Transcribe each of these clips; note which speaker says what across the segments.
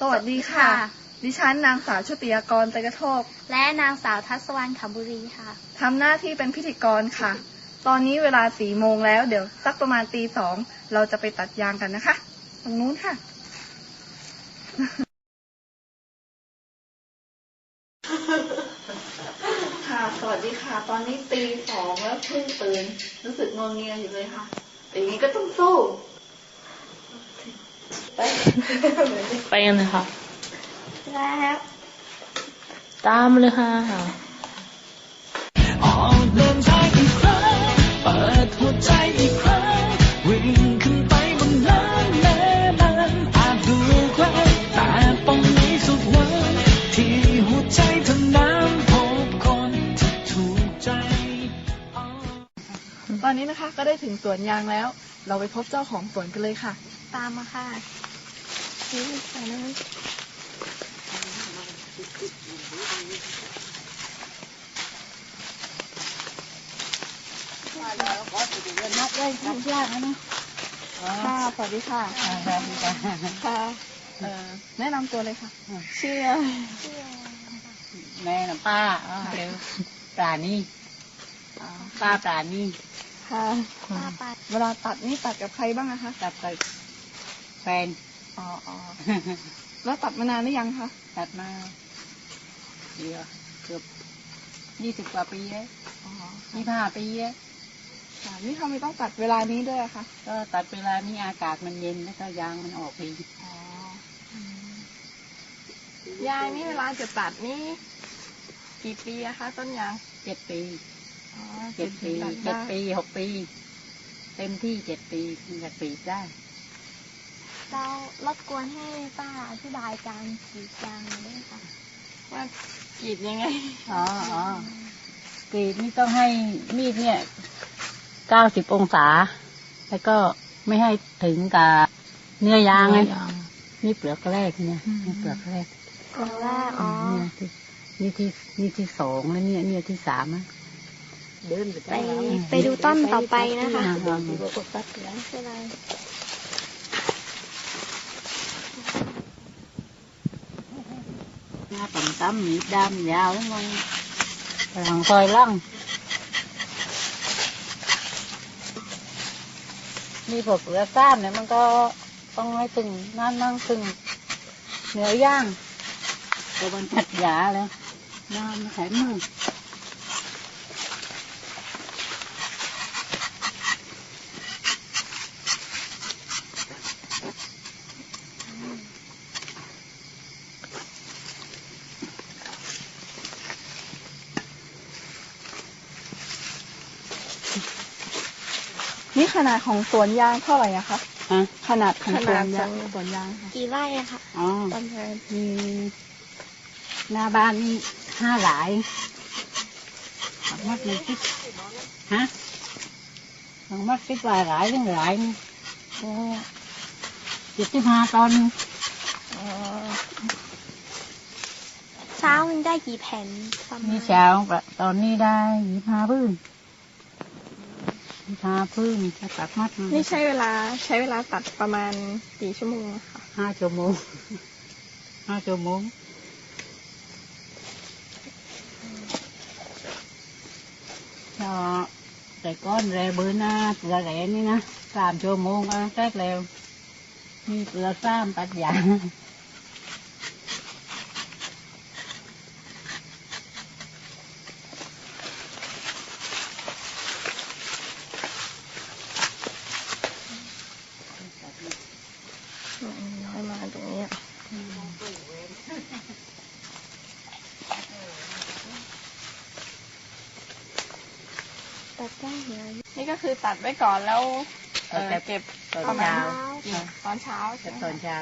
Speaker 1: สวัสดีค่ะ ดิฉันนางสาวชุติยากรไตรกระโทก
Speaker 2: และนางสาวทัศวรรณขำบุรีค่ะ
Speaker 1: ทำหน้าที่เป็นพิธีกรค่ะ ตอนนี้เวลาสี่โมงแล้ว เดี๋ยวสักประมาณตีสองเราจะไปตัดยางกันนะคะ ตรงนู้นค่ะ ค่ะ สวัสดีค่ะ ตอนนี้ตีสองแล้วเพิ่งตื่น รู้สึกงวงเงียอยู่เลยค่ะแต่อย่างนี้ก็ต้องสู้ ไป
Speaker 3: ไปกันเลยค่ะ
Speaker 2: แล้ว
Speaker 3: ตามมาเลยค่ะ
Speaker 4: ออกเดินทางอีกครั้งเปิดหัวใจอีกครั้งวิ่งขึ้นไปบนน้ำแม่มันอาจดูไกลแต่ต้องมีสุดวันที่หัวใจเธอนั้นพบคนที่ถูกใจ
Speaker 1: ตอนนี้นะคะก็ได้ถึงสวนยางแล้ว เราไปพบเจ้าของสวนกันเลยค่ะ
Speaker 2: ตามมาค่ะ นี่ใส่น้ำ
Speaker 1: ค่ะ สวัสดีค่ะค่ะเอ่อแนะนำตัวเลยค่ะ ชื่อ
Speaker 5: แม่นะป้าอ๋อเดี๋ยวปลานี่
Speaker 1: อ่า
Speaker 5: ป้าปลานี่
Speaker 1: ค่ะ
Speaker 2: ป้าปา
Speaker 1: เวลาตัดนี่ตัดกับใครบ้างนะคะ
Speaker 5: ตัดกับแฟน
Speaker 1: อ๋ออ๋อแล้วตัดมานานหรือยังคะ
Speaker 5: ตัดมาเดียวเกือบยี่สิบกว่าปีแล้ว
Speaker 1: อ๋อ
Speaker 5: ยี่ห้าปีแล้ว
Speaker 1: ค่ะนี่ทำไมต้องตัดเวลานี้ด้วยอะคะ
Speaker 5: ก็ตัดเวลานี้อากาศมันเย็นแล้วก็ยางมันออกดี
Speaker 1: อ๋อยายนี่เวลาจะตัดนี่กี่ปีอะคะต้นยาง
Speaker 5: เจ็ดปี
Speaker 1: อ๋อ
Speaker 5: เจ็ดปี
Speaker 1: ตั
Speaker 5: เจ็ด
Speaker 1: ไปี
Speaker 5: หกปี เต็มที่เจ็ดปีถึงจะปีได้
Speaker 2: เรารบกวนให้ป้าอธิบายการกรีดยางหน่อยด้วยค่ะ
Speaker 1: ว่ากรีดยังไง
Speaker 5: อ๋ออ๋อกรีดนี่ต้องให้มีดเนี่ยเก้าสิบองศา แล้วก็ไม่ให้ถึงกับเนื้อยางไงนี่เปลือกแรกเนี่ยนี่เปลือกแรก
Speaker 2: กล่องแรกอ๋อ
Speaker 5: เนี่ยที่นี่ที่นี่ที่สองแล้วเนี่ยเนี่ยที่สามอะเดินไป
Speaker 2: ไปไปดูต้นต่อไปนะคะ
Speaker 5: อ่า
Speaker 2: ไม่เป็ น้า
Speaker 5: ต่ำตั้มมีดำยาวมันหลังซอยล่างมีผกเหลือซ่านเนี่ยมันก็ต้องให้ถึงนั่นนั่งถึงเหนือย่างตัวมันขัดยาแล้วน้ำมันแข็งมือ
Speaker 1: นี่ขนาดของสวนยางเท่าไหร่อะคะ
Speaker 5: ฮะ
Speaker 1: ขนาดของสวนยาง
Speaker 2: ขนาด
Speaker 1: สวนยางค่ะ
Speaker 2: กี่ไร่อะคะ
Speaker 5: อ๋อ
Speaker 2: ประมาณ
Speaker 5: มีหน้าบ้านนี่ห้าหลายสองมัดเลยสิฮะสองมัดสิบหลายหลายเรื่องหลายนี่โอ้เจ็ดสิบห้าตอนนึง
Speaker 1: อ๋อ
Speaker 2: เช้ามันได้กี่แผ่นประมา
Speaker 5: นี่
Speaker 2: ณ
Speaker 5: เช้าตอนนี้ได้ยี่ห้าพื้น ยี่ห้าพื้นจะตัดมัดมา
Speaker 1: นี่ใช้เวลาใช้เวลาตัดประมาณกี่ชั่วโมงอะคะ
Speaker 5: ห้าชั่วโมงห้าชั่วโมงก็แต่ก้อนแรเบอร์หน้าเกลือแหลนี่นะสามชั่วโมงก็แตกแล้วมีเกลือซ้ำตัดยาง
Speaker 1: อืมค่อยมาตรงนี้อะ
Speaker 2: ตัดได้เหรอ
Speaker 1: นี่ก็ คือตัดไว้ก่อนแล้วเอ่อเก็บ
Speaker 5: ตอน
Speaker 1: ประมาณ
Speaker 5: เช้า
Speaker 1: กี่ตอนเช้าใช่
Speaker 5: แต่
Speaker 1: ไหม
Speaker 5: ตอนเช้า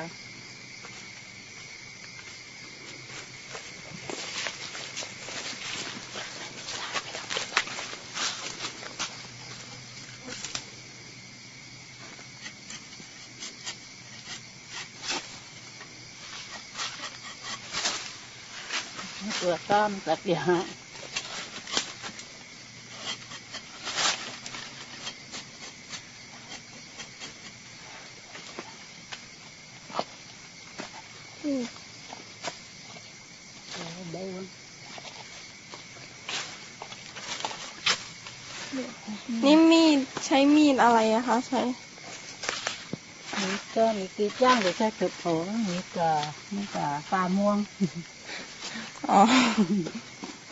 Speaker 5: เปลือกต้อมตัดยา เบา
Speaker 6: นี่มีดใช้มีด อะไรอะคะใช้
Speaker 5: มีก็มีกีจ้างหรือใช้ถุกโผมีกะมีกะปลาม่วง
Speaker 6: อ๋อ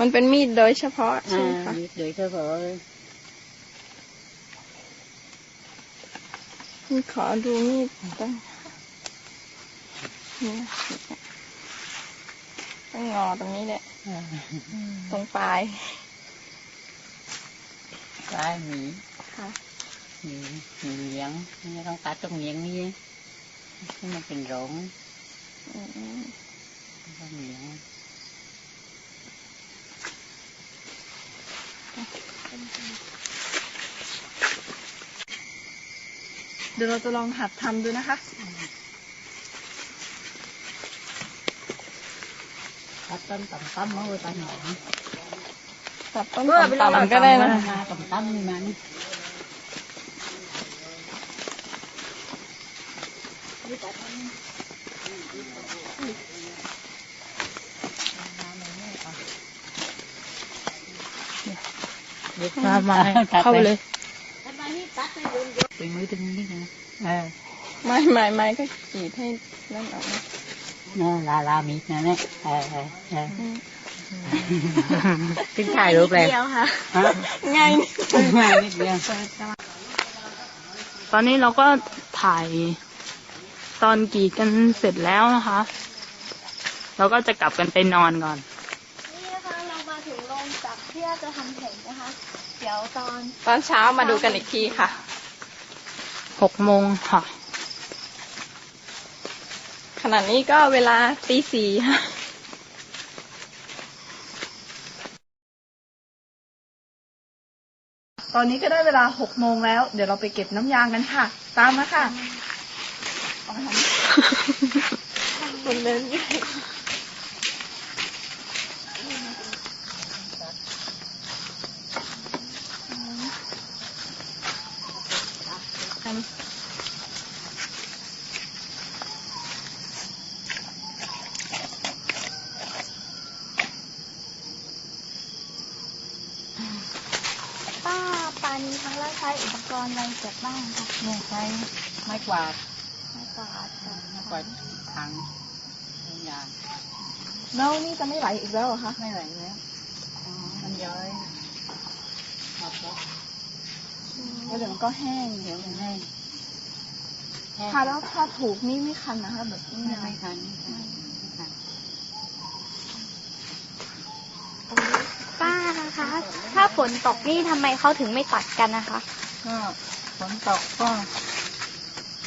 Speaker 6: มันเป็นมีดโดยเฉพาะใช่
Speaker 5: อ่า
Speaker 6: ไหมคะ
Speaker 5: มีโดยเฉพาะเลย
Speaker 6: ขอดูมีดตั้งนี่ต้องงอตรงนี้แหละ
Speaker 5: อ่า
Speaker 6: ตรงปลาย
Speaker 5: ปลายหมี
Speaker 6: ค่ะ
Speaker 5: หมีหมี เหลียงนี่ต้องตัดตรงเหลียงนี่ที่มันเป็นหลง
Speaker 6: อืม
Speaker 5: ต้องเหลียง
Speaker 1: เดี๋ยวเราจะลองหัดทำดูนะคะ
Speaker 5: ตัดต้นต่ำต้ำมาไว้ตัดหนอน
Speaker 6: ตัดต้นต่ำๆก็ได้นะ
Speaker 5: มาต่ำต้ำนี่มัน
Speaker 3: เด็ก มามาเข้าไปเลย
Speaker 5: เป็นมือตึงนี่นะเออ
Speaker 6: ไม่ไม่ไม่ก็กรีดให้นั่นออกนะ
Speaker 5: น่าลาลามีนะเนี่ยเออเออเออ
Speaker 6: อืม
Speaker 5: ขึ้นถ่ายรูปเลย
Speaker 2: เดียวค่ะ
Speaker 5: ฮะ
Speaker 6: ง่ายนิด
Speaker 5: ง่ายนิดเดียว
Speaker 3: ตอนนี้เราก็ถ่าย ตอนกรีดกันเสร็จแล้วนะคะ เราก็จะกลับกันไปนอนก่อน
Speaker 2: นี่นะคะเรามาถึงโรงจักรที่จะทำแผงนะคะ เดี๋ยวตอน
Speaker 6: ตอนเช้ามาดูกันอีกทีค่ะ
Speaker 3: หกโมงค่ะ
Speaker 6: ขณะนี้ก็เวลาตีสี่ค่ะ
Speaker 1: ตอนนี้ก็ได้เวลาหกโมงแล้ว เดี๋ยวเราไปเก็บน้ำยางกันค่ะ ตามมาค่ะ
Speaker 6: คนเดิน
Speaker 2: ป้าปานี้ทั้งแล้วใช้อุปกรณ์อะไรเก็บบ้างคะ
Speaker 5: เนี่ยใช้ไม้กวาด
Speaker 2: กวาดกับ
Speaker 5: ไม้กวาดถังทุกอย่าง
Speaker 1: แล้วนี่จะไม่ไหลอีกแล้วเหรอคะ
Speaker 5: ไม่ไหวแล้วมันย้อยหมดแล้ว
Speaker 1: แล้วเดี๋ยวมันก็แห้ง
Speaker 5: เดี๋ยวมันแห้งแห้ง
Speaker 1: ค่ะแล้วถ้าถูกนี่ไม่คันนะคะแบบนี้
Speaker 5: ไม่
Speaker 1: นะ
Speaker 5: ไม่ทันไม่ทันไม่ทัน
Speaker 2: ป้านะคะ ถ้าฝนตกนี่ทำไมเขาถึงไม่ตัดกันนะคะ
Speaker 5: ก็ฝนตกก็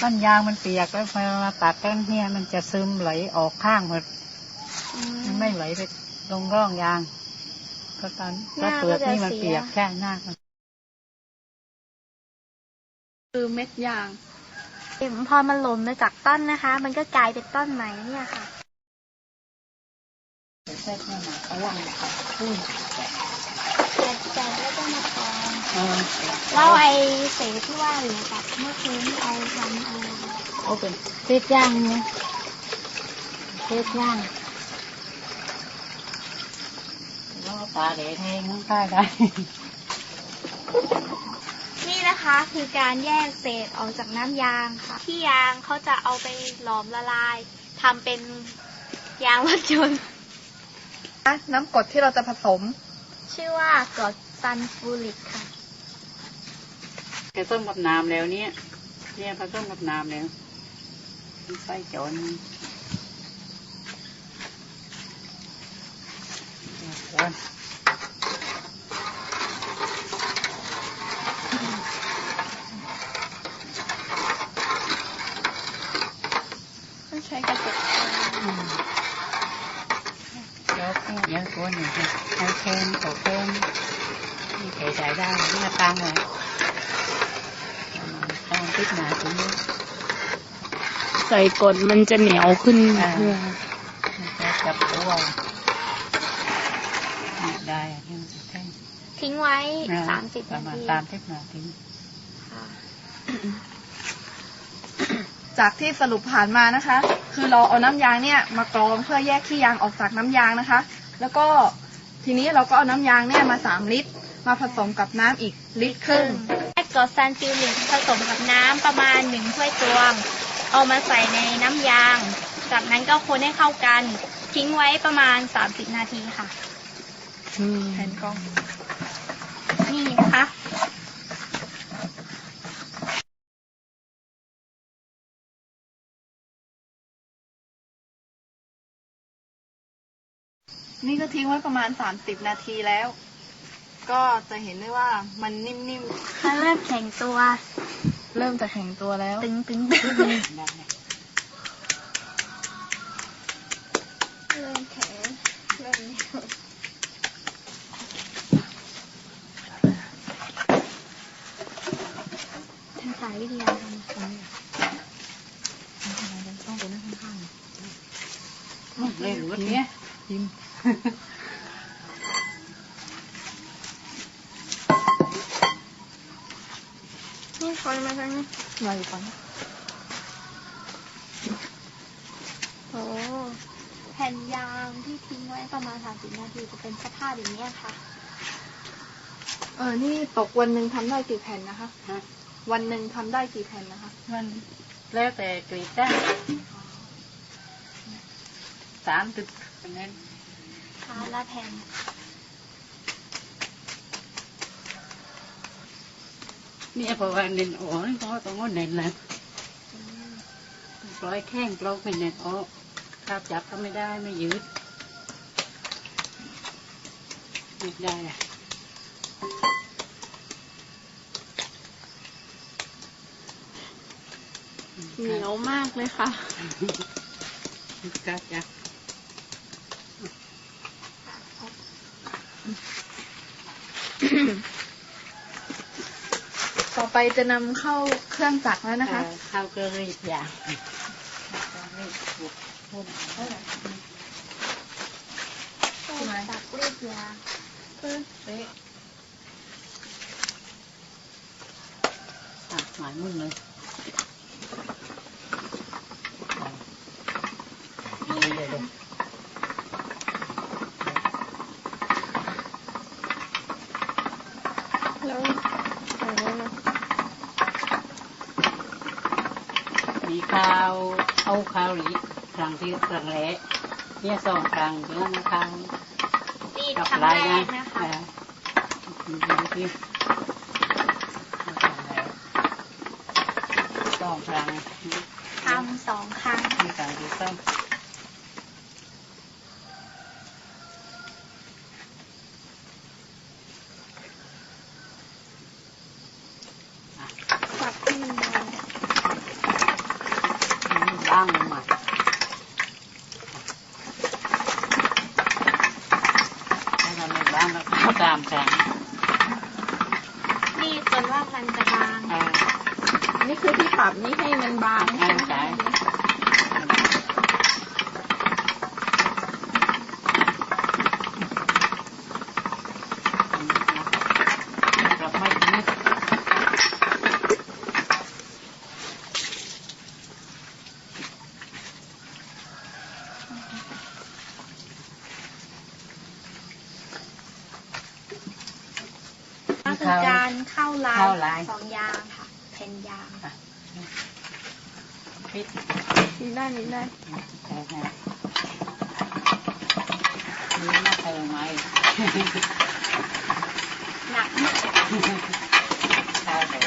Speaker 5: ต้นยางมันเปียกแล้วพอมาตัดต้นเนี่ยมันจะซึมไหลออกข้างหมดมันไม่ไหลไปลงร่องยาง ก็ตอน
Speaker 2: ห
Speaker 5: ก็
Speaker 2: น้า
Speaker 5: เปลือกนี่
Speaker 2: ก็จะ
Speaker 5: มัน
Speaker 2: เสีย
Speaker 5: เปียกแค่หน้ามัน
Speaker 1: คือเม็ดยาง
Speaker 2: พอมันหล่นมาจากต้นนะคะ มันก็กลายเป็นต้นใหม่เนี่ยค่ะ แล้วไอ้เศษที่ว่าเหลือจากเมื่อคืนนี่เอาทำอะไร
Speaker 5: โอ้เป็นเศษย่างเนี่ยเศษย่างแล้วปลาเด็ดเองน้องได้ได้
Speaker 2: นี่นะคะคือการแยกเศษออกจากน้ำยางค่ะ ที่ยางเขาจะเอาไปหลอมละลายทำเป็นยางรถยนต์
Speaker 1: น้ำกรดที่เราจะผสม
Speaker 2: ชื่อว่ากรดซันฟูริกค่ะ
Speaker 5: ผสมกับน้ำแล้วเนี่ยเนี่ยผสมกับน้ำแล้วใส่จนจน
Speaker 6: ต้องใช้กระจก
Speaker 5: ยกเยอะกว่าหนึ่งไอเคนโอเคนนี่ใส่ใส่ได้ที่มาตั้งเลย ติดหนาตรงนี้
Speaker 3: ใส่กดมันจะเหนียวขึ้น
Speaker 5: อ่าจับตัวได้ที่มันจะแท่ง
Speaker 2: ทิ้งไว้สามสิบ
Speaker 5: ประ
Speaker 2: นา
Speaker 5: มาณ
Speaker 2: ที
Speaker 5: สามสิบนาที
Speaker 2: ค่ะ
Speaker 1: จากที่สรุปผ่านมานะคะ คือเราเอาน้ำยางเนี่ยมากรองเพื่อแยกขี้ยางออกจากน้ำยางนะคะ แล้วก็ทีนี้เราก็เอาน้ำยางเนี่ยมาสามลิตร มาผสมกับน้ำอีกลิตรครึ่ง
Speaker 2: แยกกรดซันซิลลิกผสมกับน้ำประมาณหนึ่งถ้วยตวง เอามาใส่ในน้ำยาง จากนั้นก็คนให้เข้ากัน ทิ้งไว้ประมาณ 30 นาทีค่ะ
Speaker 1: แผ่นกรอง
Speaker 2: นี่นะคะ
Speaker 1: นี่ก็ทิ้งไว้ประมาณ 30 นาทีแล้ว ก็จะเห็นได้ว่ามันนิ่ม
Speaker 2: มันเริ่มแข็งตัว
Speaker 1: ๆเริ่มจะแข็งตัวแล้ว
Speaker 2: ตึงตึงตึง
Speaker 1: อยู่ก่อน
Speaker 6: โอ้
Speaker 2: แผ่นยางที่ทิ้งไว้ประมาณ30นาทีจะเป็นสภาพอย่างนี้ยค่ะ
Speaker 1: เออ นี่ตกวันหนึ่งทำได้กี่แผ่นนะคะ
Speaker 5: ฮะ
Speaker 1: วันหนึ่งทำได้กี่แผ่นนะคะ
Speaker 5: มันแล้วแต่กรีดได้สามสิบคะแนน
Speaker 2: คาละแผ่น
Speaker 5: นี่เพราะว่าเน้นอ๋อนี่ก็ต้องเอาเน้นแล้วปล่อยแข้งปล่อยเป็นเน้นอ๋อคาบจับก็ไม่ได้ไม่ยืดยืดได้อะ
Speaker 6: เหนียวมากเลยค่ะ
Speaker 5: คาบจับ
Speaker 1: ต่อ ไปจะนำเข้าเครื่องจักรแล้วนะคะ
Speaker 5: เอ่อข้าวเกลือรีดยางนี่บุกพุ่น
Speaker 2: จากรีดยาง
Speaker 5: อะหมายมุ่นเลย
Speaker 6: แล้วโอ้โห
Speaker 5: มีข้าเอาข้าหลีครั้งที่ครั้งแรกเนี่ยสองครั้งเดือนครั้ง
Speaker 2: รีด
Speaker 5: กับ
Speaker 2: ครั้งแร
Speaker 5: นะ
Speaker 2: กนะคะ
Speaker 5: สองครั้ง
Speaker 2: ทำสองครั้ง
Speaker 5: มีครั้งที่สอง
Speaker 2: สับให้มันเบา
Speaker 5: บ้างใหม่ถ้าทำไม่บ้างแล้วก็ตามครั้ง
Speaker 2: รีดจนว่ามันจะบาง
Speaker 5: เออ
Speaker 6: นี่คือที่ปรับนี่ให้มันบาง
Speaker 5: ใช่ใช่ กลับไม่ถึง
Speaker 2: ก็คือการเข้า ลาย
Speaker 5: เข้าลาย
Speaker 2: สองยางค่ะแผ่นยาง
Speaker 5: ปิด
Speaker 6: มีได้มีได้
Speaker 5: แค่นี้นี่มาเติมไหม
Speaker 2: หนัก
Speaker 5: ข้าวเดี๋ย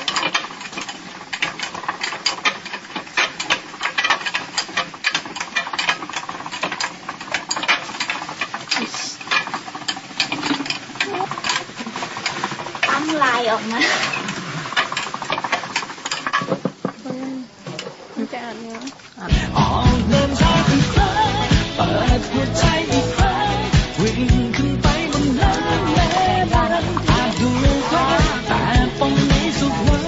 Speaker 5: ว
Speaker 2: ตั้งลายออกมา
Speaker 6: อืมมันจะอ่านเนื้อ
Speaker 4: ออกเดินทางอีกครั้งเปิดหัวใจอีกครั้งวิ่งขึ้นไปบนเนินแม่นั้นอาจดูไกลแต่ตรงนี้สุดหวัง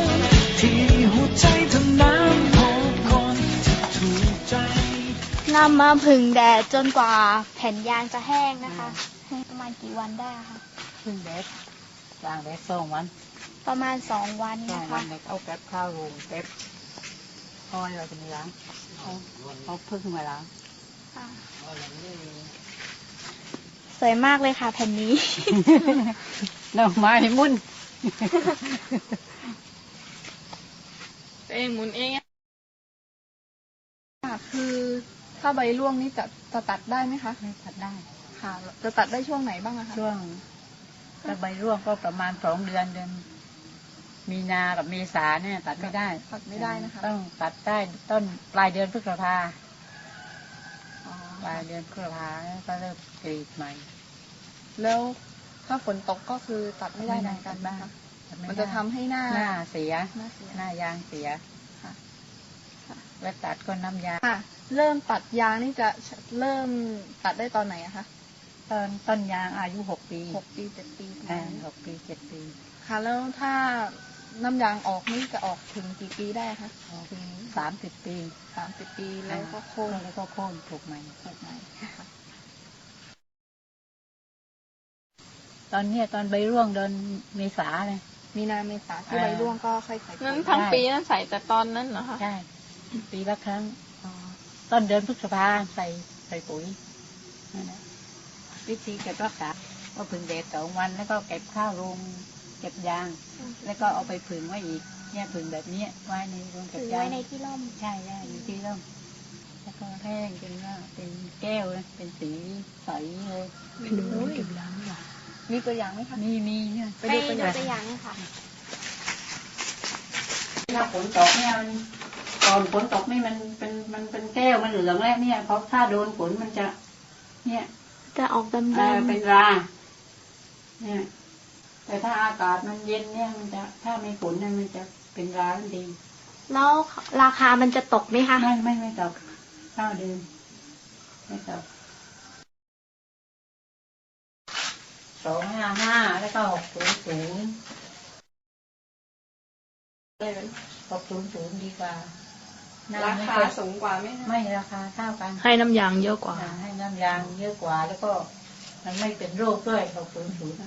Speaker 4: ที่หัวใจเท่านั้นพบคนที่ถูกใจ
Speaker 2: นำมาผึ่งแดดจนกว่าแผ่นยางจะแห้งนะคะให้ประมาณกี่วันได้คะ
Speaker 5: ขึ้นเด็ด กลางเด็ดสองวัน
Speaker 2: ประมาณสองวัน
Speaker 5: สอง
Speaker 2: นะ
Speaker 5: วั
Speaker 2: คะ
Speaker 5: นเด็กเอาแป๊บข้าวลงแป๊บพอเราจะมีล้างเขาเขาเพิ่งมาล้าง
Speaker 2: ค่ะสวยมากเลยค่ะแผ่นนี้
Speaker 5: ดอกไม้มุ่น
Speaker 6: ตัวเองหมุนเองอะ
Speaker 1: ค่ะคือถ้าใบร่วงนี่จะจะตัดได้ไหมคะ
Speaker 5: ไม่ตัดได้
Speaker 1: ค่ะ จะตัดได้ช่วงไหนบ้างอะคะ
Speaker 5: ช่วง ถ้าใบร่วงก็ประมาณสองเดือนเดือนมีนากับเมษาเนี่ย ตัดไม่ได้
Speaker 1: ตัดไม่ได้นะคะ
Speaker 5: ต้องตัดได้ต้นปลายเดือนพฤษภา
Speaker 1: อ๋อ
Speaker 5: ปลายเดือนพฤษภาแล้วก็เริ่มกรีดใหม่
Speaker 1: แล้วถ้าฝนตกก็คือตัดไม่ได้เหมือนกันนะคะ
Speaker 5: ตัดไได้
Speaker 1: มันจะทำให้หน้า
Speaker 5: หน้าเสีย
Speaker 1: หน้าเสีย
Speaker 5: หน้ายางเสีย
Speaker 1: ค่ะ
Speaker 5: แล้วตัดก็น้ำยาง
Speaker 1: ค่ะเริ่มตัดยางนี่จะเริ่มตัดได้ตอนไหนอะคะ
Speaker 5: ตอนต้นยางอายุหกปี
Speaker 1: หกปีเจ็ดปีประ
Speaker 5: อ่า
Speaker 1: มาณนี้
Speaker 5: หกปีเจ็ดปี
Speaker 1: ค่ะ แล้วถ้าน้ำยางออกนี่จะออกถึงกี่ปีได้คะ
Speaker 5: สามสิบปี
Speaker 1: สามสิบปีแล้วก็โค่น
Speaker 5: แล้วก็โค่นถูกไหม
Speaker 1: ถูกไหมค่ะ
Speaker 5: ตอนเนี้ยตอนใบร่วงเดินเมษาเลย
Speaker 1: มีนาเมษาที่
Speaker 5: อ่า
Speaker 1: ใบร่วงก็ค่อยใส่ปุ๋ย
Speaker 6: นั้นทั้งปีนั้นใส่แต่ตอนนั้นเหรอคะ
Speaker 5: ใช่ปีละครั้งต้นเดือนพฤษภาใส่ใส่ปุ๋ยนั่นแหละ วิธีเก็บรักษาก็ผึ่งแดดสองวันแล้วก็เก็บข้าวลงเก็บยาง แล้วก็เอาไปผึ่งไว้อีกเนี่ยผึ่งแบบเนี้ยไว้ในโรงเก็
Speaker 2: ถื
Speaker 5: บ
Speaker 2: อยา
Speaker 5: ง
Speaker 2: ไว้ในที่ร่ม
Speaker 5: ใช่ใช่อยู่ที่ร่มแล้วก็แห้งเป็นว่าเป็นแก้วนะเป็นสีใสเลย
Speaker 3: ไปดูเก็บล้างดีกว่า
Speaker 1: มีตัวอย่างไหมคะ
Speaker 5: มีมีเนี่ย
Speaker 2: ไปดูตัวอย่างค่ะ
Speaker 5: ถ้าฝนตกเนี่ยมันก่อนฝนตกนี่มันเป็นมันเป็นแก้วมันเหลืองแล้วเนี่ยเพราะถ้าโดนฝนมันจะ เนี่ย
Speaker 2: จะออกดำ
Speaker 5: เออเป็นราเนี่ย แต่ถ้าอากาศมันเย็นเนี่ยมันจะถ้าไม่ฝนเนี่ยมันจะเป็นราทันที
Speaker 2: แล้วราคามันจะตกไหมคะ
Speaker 5: ไม่ไม่ไม่ตกเท่าเดิมไม่ตกสองห้าห้าแล้วก็หกศูนย์ศูนย์หกศูนย์ศูนย์ดีกว่าน้ำ
Speaker 1: รา
Speaker 5: ไม่
Speaker 1: คา
Speaker 5: ค่อย
Speaker 1: สูงกว่าไหมคะ
Speaker 5: ไม่ราคาเท่ากัน
Speaker 3: ให้น้ำยางเยอะกว่า
Speaker 5: อ่าให้น้ำยางเยอะกว่า แล้วก็ มันไม่เป็นโรคด้วยหกศูนย์ศูนย์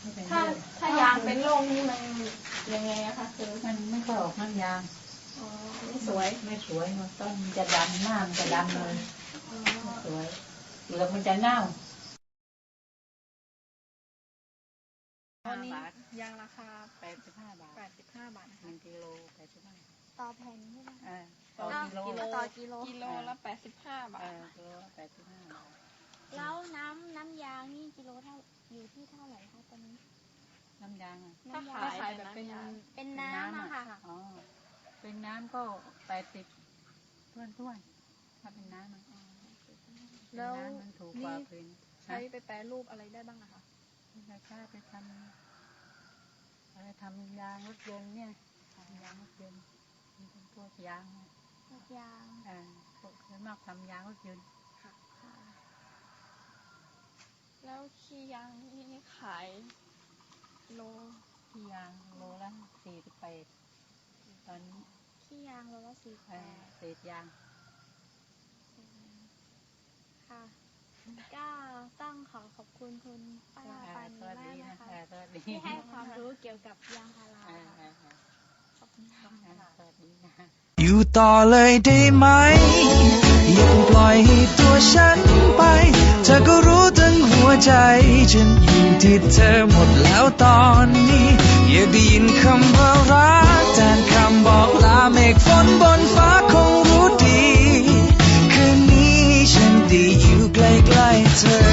Speaker 5: ไม่เป็นโร
Speaker 1: ถ้า
Speaker 5: ค
Speaker 1: ถ้ายางเป็นโรคนี่มันยังไงอะคะคือ
Speaker 5: มันไม่ค่อยออกน้ำยาง
Speaker 1: อ๋อไม่สวย
Speaker 5: ไม่สวยมันต้นมันจะดำหน้ามันจะดำเลยไม่สวยเปลือกมันจะเน่า
Speaker 1: ตอนนี้ยางราคา
Speaker 5: แปดสิบห้าบาท
Speaker 1: 85 บาทนะ
Speaker 5: ห
Speaker 1: คะ
Speaker 5: นึ่งกิโลแปดสิบห้า
Speaker 2: ต่อแผ่นใช่ไหม
Speaker 5: อ่าต่อกิโล
Speaker 2: ต่อกิโล
Speaker 6: กิโลละแปดสิบห้าบา
Speaker 5: เอ
Speaker 6: ท
Speaker 5: อกิโลแปดสิบห้าบาท
Speaker 2: แล้วน้ำน้ำยางนี่กิโลเท่าอยู่ที่เท่าไหร่คะตอนนี้
Speaker 5: น้ำยางอะ
Speaker 6: ถ้า
Speaker 2: น้ำยา
Speaker 6: ขางย
Speaker 1: ขายแบบเป็น
Speaker 6: น้ำยาง
Speaker 2: เป็นน้ำอะค่ะ
Speaker 5: อ๋อเป็นน้ำก็แปดสิบท้วนท้วนๆถ้าเป็นน้ำมัน
Speaker 1: แล้ว
Speaker 5: น้ำมันถูกกว่า
Speaker 1: นี่
Speaker 5: พื้น
Speaker 1: ใช้ไปแปรรูปอะไรได้บ้างอะคะ
Speaker 5: เราใช้ไปทำอะไรทำยางรถยนต์เนี่ยทำยางรถยนต์มันเป็น พวกยางเนี่ย
Speaker 2: ยาง
Speaker 5: อ่าพวกส่วนมากทำยางรถยนต์
Speaker 6: แล้วขี้ยางนี่นี่ขาย โล
Speaker 5: ที่ยางโลละสี่สิบแปดตอนนี้
Speaker 2: ขี้ยางโลละสี่แป
Speaker 5: อ่า
Speaker 2: ด
Speaker 5: เศษยาง
Speaker 2: ค่ะก็ต้องขอขอบคุณคุณป้า
Speaker 5: อ่า
Speaker 2: ปา
Speaker 5: ส
Speaker 2: นี
Speaker 5: วัส
Speaker 2: มา
Speaker 5: ดี
Speaker 2: ก
Speaker 5: นะ
Speaker 2: นะคะ
Speaker 5: อ่าสวัสดี
Speaker 2: ที่ให้ความรู้เกี่ยวกับยางพารา
Speaker 5: อ่าอ่าอ่า
Speaker 2: ขอบคุณค่ะ
Speaker 5: อ
Speaker 4: ยู่ต่อเลยได้ไหม อย่าปล่อยให้ตัวฉันไป เธอก็รู้ทั้งหัวใจฉันอยู่ที่เธอหมดแล้วตอนนี้ อยากได้ยินคำว่ารักแทนคำบอกลาเมฆฝนบนฟ้าคง
Speaker 7: รู้ดี คืนนี้ฉันดีอยู่ใกล้ๆเธอ